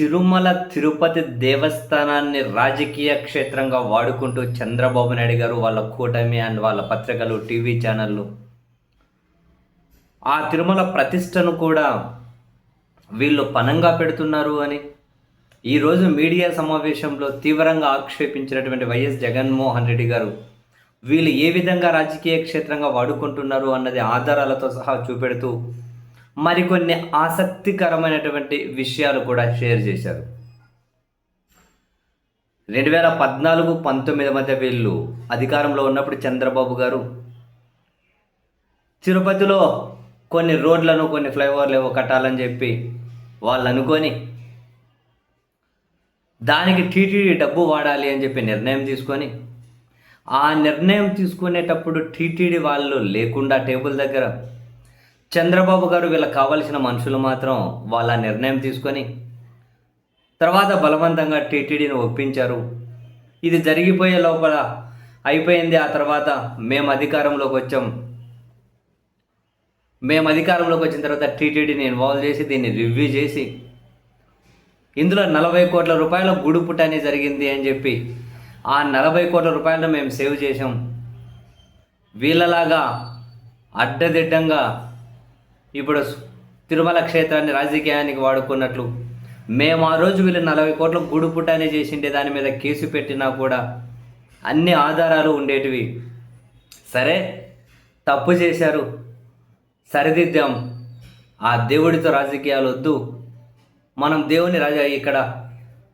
తిరుమల తిరుపతి దేవస్థానాన్ని రాజకీయ క్షేత్రంగా వాడుకుంటూ చంద్రబాబు నాయుడు గారు వాళ్ళ కూటమి అండ్ వాళ్ళ పత్రికలు టీవీ ఛానళ్ళు. ఆ తిరుమల ప్రతిష్టను కూడా వీళ్ళు పనంగా పెడుతున్నారు అని. ఈరోజు మీడియా సమావేశంలో తీవ్రంగా ఆక్షేపించినటువంటి వైఎస్ జగన్మోహన్ రెడ్డి గారు వీళ్ళు ఏ విధంగా రాజకీయ క్షేత్రంగా వాడుకుంటున్నారు అన్నది ఆధారాలతో సహా చూపెడుతూ మరికొన్ని ఆసక్తికరమైనటువంటి విషయాలు కూడా షేర్ చేశారు. రెండు వేల పద్నాలుగు పంతొమ్మిది మధ్య వీళ్ళు అధికారంలో ఉన్నప్పుడు చంద్రబాబు గారు తిరుపతిలో కొన్ని రోడ్లను కొన్ని ఫ్లైఓవర్లు ఏవో కట్టాలని చెప్పి వాళ్ళు అనుకొని దానికి టీటీడీ డబ్బు వాడాలి అని చెప్పి నిర్ణయం తీసుకొని ఆ నిర్ణయం తీసుకునేటప్పుడు టీటీడీ వాళ్ళు లేకుండా టేబుల్ దగ్గర చంద్రబాబు గారు వీళ్ళకి కావలసిన మనుషులు మాత్రం వాళ్ళ నిర్ణయం తీసుకొని తర్వాత బలవంతంగా టీటీడీని ఒప్పించారు. ఇది జరిగిపోయే లోపల అయిపోయింది. ఆ తర్వాత మేము అధికారంలోకి వచ్చాం. మేము అధికారంలోకి వచ్చిన తర్వాత టీటీడీని ఇన్వాల్వ్ చేసి దీన్ని రివ్యూ చేసి ఇందులో నలభై కోట్ల రూపాయల గుడు పుట్టని జరిగింది అని చెప్పి ఆ నలభై కోట్ల రూపాయలను మేము సేవ్ చేసాం వీళ్ళలాగా అడ్డదిడ్డంగా ఇప్పుడు తిరుమల క్షేత్రాన్ని రాజకీయానికి వాడుకున్నట్లు. మేము ఆ రోజు వీళ్ళు నలభై కోట్ల గుడు పుట్టనే చేసిండే దాని మీద కేసు పెట్టినా కూడా అన్ని ఆధారాలు ఉండేటివి. సరే తప్పు చేశారు. సరిదిద్దాం. ఆ దేవుడితో రాజకీయాలు వద్దు. మనం దేవుని రాజా ఇక్కడ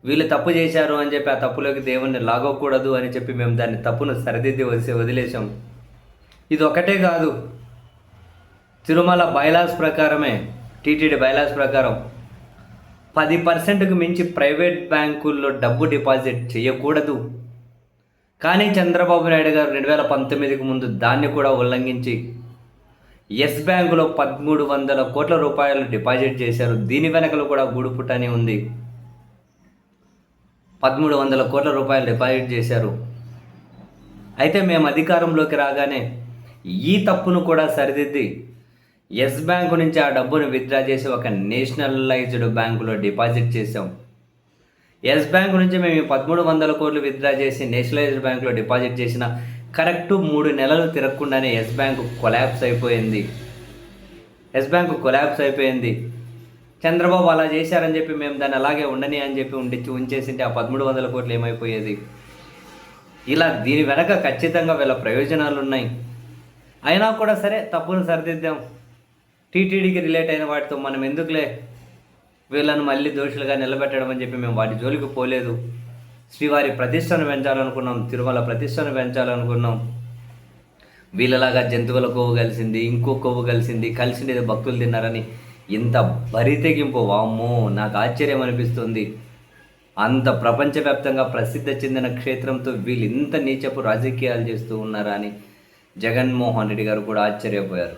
వీళ్ళు తప్పు చేశారు అని చెప్పి ఆ తప్పులోకి దేవుణ్ణి లాగకూడదు అని చెప్పి మేము దాన్ని తప్పును సరిదిద్ది వదిలి వదిలేసాం ఇది ఒకటే కాదు. తిరుమల బైలాస్ ప్రకారమే టీటీడీ బైలాస్ ప్రకారం పది పర్సెంట్కు మించి ప్రైవేట్ బ్యాంకుల్లో డబ్బు డిపాజిట్ చేయకూడదు కానీ చంద్రబాబు నాయుడు గారు రెండు వేల పంతొమ్మిదికి ముందు దాన్ని కూడా ఉల్లంఘించి ఎస్ బ్యాంకులో పదమూడు వందల కోట్ల రూపాయలు డిపాజిట్ చేశారు. దీని వెనకలు కూడా గూడుపుటని ఉంది. పదమూడు వందల కోట్ల రూపాయలు డిపాజిట్ చేశారు. అయితే మేము అధికారంలోకి రాగానే ఈ తప్పును కూడా సరిదిద్ది ఎస్ బ్యాంకు నుంచి ఆ డబ్బును విత్డ్రా చేసి ఒక నేషనలైజ్డ్ బ్యాంకులో డిపాజిట్ చేసాం ఎస్ బ్యాంక్ నుంచి మేము పదమూడు వందల కోట్లు విత్డ్రా చేసి నేషనలైజ్డ్ బ్యాంకులో డిపాజిట్ చేసిన కరెక్ట్ మూడు నెలలు తిరగకుండానే ఎస్ బ్యాంకు కొలాప్స్ అయిపోయింది. ఎస్ బ్యాంకు కొలాబ్స్ అయిపోయింది. చంద్రబాబు అలా చేశారని చెప్పి మేము దాన్ని అలాగే ఉండని అని చెప్పి ఉండిచ్చి ఉంచేసింటే ఆ పదమూడు వందల కోట్లు ఏమైపోయేది? ఇలా దీని వెనక ఖచ్చితంగా వీళ్ళ ప్రయోజనాలు ఉన్నాయి అయినా కూడా సరే తప్పును సరిదిద్దాం. టీటీడీకి రిలేట్ అయిన వాటితో మనం ఎందుకులే వీళ్ళను మళ్ళీ దోషులుగా నిలబెట్టడం అని చెప్పి మేము వాటి జోలికి పోలేదు. శ్రీవారి ప్రతిష్టను పెంచాలనుకున్నాం తిరుమల ప్రతిష్టను పెంచాలనుకున్నాం. వీళ్ళలాగా జంతువుల కొవ్వు కలిసింది ఇంకో కొవ్వు కలిసింది కలిసిండేది భక్తులు తిన్నారని ఇంత బరితెగింపు వామ్మో నాకు ఆశ్చర్యం అనిపిస్తుంది. అంత ప్రపంచవ్యాప్తంగా ప్రసిద్ధి చెందిన క్షేత్రంతో వీళ్ళు ఇంత నీచపు రాజకీయాలు చేస్తూ ఉన్నారా అని జగన్మోహన్ రెడ్డి గారు కూడా ఆశ్చర్యపోయారు.